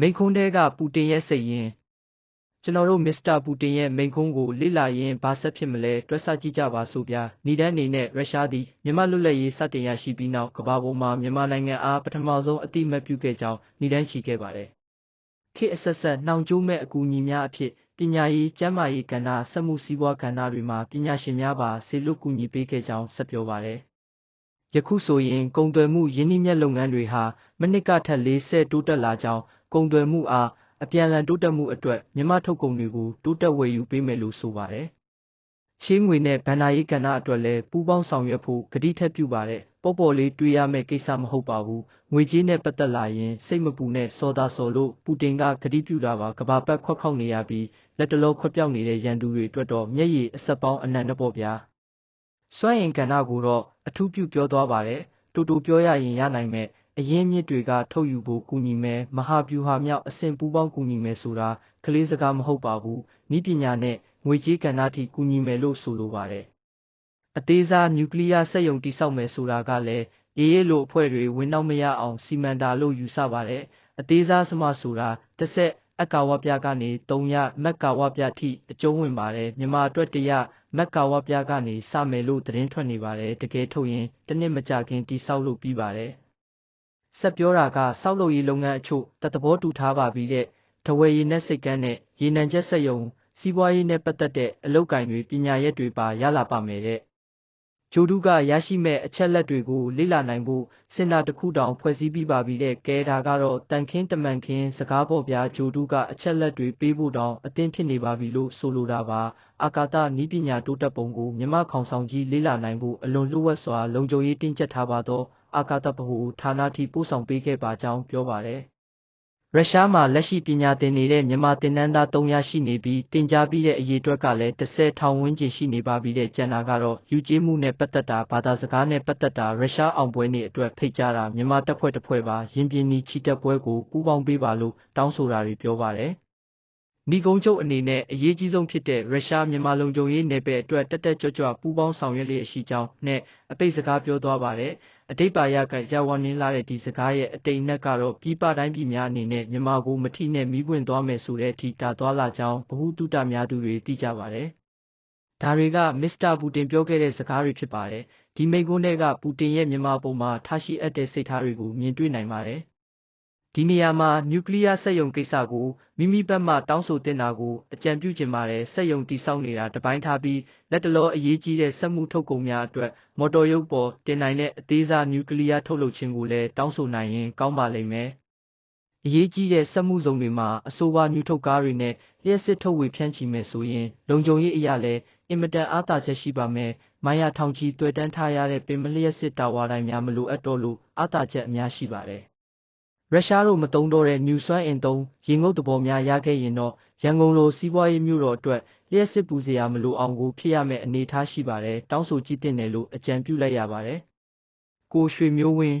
မိန်ခွန်းတဲကပူတင်ရဲ့စိတ်ရင်းကျွန်တော်တို့မစ္စတာပူတင်ရဲ့မိန်ခွန်းကိုလေ့လာရင်းဘာဆက်ဖြစ်မလဲတွက်ဆကြည့်ကြပါစို့ဗျာဏိဒန်းအနေနဲ့ရုရှားသည်မြန်မာလွတ်လပ်ရေးစတင်ရရှိပြီးနောက်ကမ္ဘာပေါ်မှာမြန်မာနိုင်ငံအားပထမဆုံးအတိမတ်ပြုခဲ့ကြောင်းဏိဒန်းချီခဲ့ပါတယ်ခေတ်အဆက်ဆက်နှောင်ကြိုးမဲ့အကူအညီများအဖြစ်ပညာရေးကျန်းမာရေးကဏ္ဍစက်မှုစည်းဝါးကဏ္ဍတွေမှာပညာရှင်များပါဆေလွတ်ကူညီပေးခဲ့ကြောင်းဆက်ပြောပါတယ်ယခုဆိုရင်ကုန်သွယ်မှုယင်းနှိမ့်မြတ်လုပ်ငန်းတွေဟာမနှစ်ကထက်၄ဆတိုးတက်လာကြောင်း ကုန်သွယ်မှုအားအပြန်အလှန်တိုးတက်မှုအတွက်မြန်မာထုတ်ကုန်တွေကိုတိုးတက်ဝယ်ယူပေးမယ်လို့ဆိုပါတယ်။ချေးငွေနဲ့ဗန်နာရေးကဏ္ဍအတွက်လည်းပူးပေါင်းဆောင်ရွက်ဖို့ကတိထက်ပြုပါတယ်။ပေါ်ပေါ်လေးတွေးရမယ့်ကိစ္စမဟုတ်ပါဘူး။ငွေကြေးနဲ့ပတ်သက်လာရင်စိတ်မပူနဲ့စောသားစော်လို့ပူတင်ကကတိပြုတာပါကဘာပတ်ခွက်ခေါက်နေရပြီးလက်တလောခွက်ပြောက်နေတဲ့ရန်သူတွေအတွက်တော့မျက်ရည်အဆက်ပေါင်းအနံ့တော့ပေါ့ဗျာ။စွမ်းရင်ကဏ္ဍကိုတော့အထူးပြုပြောသွားပါတယ်။တူတူပြောရရင်ရနိုင်မဲ့ အရင်းမြစ်တွေကထုတ်ယူဖို့ကူညီမယ်မဟာဗျူဟာမြောက်အဆင့်ပူးပေါင်းကူညီမယ်ဆိုတာကလေးစကားမဟုတ်ပါဘူးဤပညာနဲ့ငွေကြေးကဏ္ဍထိကူညီမယ်လို့ဆိုလိုပါတယ်အသေးစားနျူကလ িয়ার စက်ရုံတိစောက်မယ်ဆိုတာကလည်းအေးအေးလိုအဖွဲ့တွေဝင်နောက်မရအောင်စီမံတာလို့ယူဆပါတယ်အသေးစားစမဆိုတာတစ်ဆက်အကာဝပြကနေ3ရမက်ကာဝပြထိအကျုံးဝင်ပါတယ်မြန်မာအတွက်တရမက်ကာဝပြကနေစမယ်လို့သတင်းထွက်နေပါတယ်တကယ်ထုတ်ရင်တစ်နှစ်မကြခင်တိစောက်လို့ပြီးပါတယ် ဆက်ပြောတာကစောက်လုပ်ရေးလုပ်ငန်းအချို့တသဘောတူထားပါပြီတဲ့တဝယ်ရည်နဲ့စိတ်ကန်းနဲ့ရေနံချက်ဆက်ယုံစီးပွားရေးနဲ့ပတ်သက်တဲ့အလုပ်ကိုင်တွေပညာရက်တွေပါရလာပါမယ်တဲ့ဂျိုဒူကရရှိမဲ့အချက်လက်တွေကိုလေ့လာနိုင်ဖို့စင်တာတစ်ခုတောင်ဖွဲ့စည်းပြီးပါပြီတဲ့ကဲဒါကတော့တန်ခင်းတမန်ခင်းစကားပေါ်ပြဂျိုဒူကအချက်လက်တွေပေးဖို့တောင်အသင့်ဖြစ်နေပါပြီလို့ဆိုလိုတာပါအာကာသနီးပညာတိုးတက်ပုံကိုမြမခေါင်ဆောင်ကြီးလေ့လာနိုင်ဖို့အလွန်လျှို့ဝှက်စွာလုံခြုံရေးတင်းကျပ်ထားပါတော့ အာကာသဗဟိုဌာနထိပို့ဆောင်ပေးခဲ့ပါကြောင်းပြောပါတယ်။ရုရှားမှာလက်ရှိပညာသင်နေတဲ့မြန်မာသင်တန်းသား300ရှိနေပြီးတင် जा ပြီးတဲ့အရေးအတွက်ကလည်း10ထောင်ဝန်းကျင်ရှိနေပါပြီတဲ့ကျန်တာကတော့ယူကျေးမှုနဲ့ပတ်သက်တာဘာသာစကားနဲ့ပတ်သက်တာရုရှားအောင်ပွဲနေအတွက်ဖိတ်ကြားတာမြန်မာတပ်ဖွဲ့တစ်ဖွဲ့ပါရင်ပြင်းနီချီတက်ပွဲကိုပူးပေါင်းပေးပါလို့တောင်းဆိုတာတွေပြောပါတယ်။ နီကုန်းချုပ်အနေနဲ့အရေးကြီးဆုံးဖြစ်တဲ့ရုရှားမြန်မာလုံခြုံရေးနယ်ပယ်အတွက်တက်တက်ကြွကြွပူးပေါင်းဆောင်ရွက်လျက်ရှိကြောင်းနဲ့အပိတ်စကားပြောသွားပါတယ်။အတိတ်ပါရကရဝနင်းလာတဲ့ဒီစကားရဲ့အတိတ်နဲ့ကတော့ပြည်ပတိုင်းပြည်များအနေနဲ့မြန်မာကိုမထိနဲ့မိပွင့်သွားမယ်ဆိုတဲ့အထိတာသွားလာကြောင်းဗဟုတုတများသူတွေသိကြပါတယ်။ဒါတွေကမစ္စတာပူတင်ပြောခဲ့တဲ့စကားတွေဖြစ်ပါတယ်။ဒီမိန့်ခွန်းတွေကပူတင်ရဲ့မြန်မာပုံမှာထားရှိအပ်တဲ့စိတ်ထားတွေကိုမြင်တွေ့နိုင်ပါတယ်။ ဒီနေရာမှာနျူကလ িয়ার စက်ရုံကိစ္စကိုမိမိဘက်မှတောင်းဆိုတင်တာကိုအကြံပြုချင်ပါတယ်စက်ရုံတိစောက်နေတာတပိုင်းထားပြီးလက်တလောအရေးကြီးတဲ့စက်မှုထုတ်ကုန်များအတွက်မော်တော်ရုပ်ပေါ်တင်နိုင်တဲ့အသေးစားနျူကလ িয়ার ထုတ်လုပ်ခြင်းကိုလည်းတောင်းဆိုနိုင်ရင်ကောင်းပါလိမ့်မယ်အရေးကြီးတဲ့စက်မှုဇုံတွေမှာအဆိုပါနျူထုတ်ကားတွေနဲ့လျှက်စစ်ထုတ်ဝေဖြန့်ချီမယ်ဆိုရင်လုံခြုံရေးအရာလည်းအင်မတန်အားသာချက်ရှိပါမယ်။မိုင်ယာထောင်ချီတွေ့တန်းထားရတဲ့ပင်မလျှက်စစ်တာဝါတိုင်းများမလိုအပ်တော့လို့အားသာချက်အများရှိပါတယ်။ ရုရှားတို့မသုံးတော့တဲ့မြူစွမ်းအင်သုံးရေငုပ်သဘောများရခဲ့ရင်တော့ရန်ကုန်လိုစီးပွားရေးမြို့တော်အတွက်လျှက်စစ်ပူစရာမလိုအောင်ကိုဖြစ်ရမယ့်အနေအထားရှိပါတယ်တောင်းဆိုကြည့်တင်တယ်လို့အကြံပြုလိုက်ရပါတယ်ကိုရွှေမျိုးဝင်း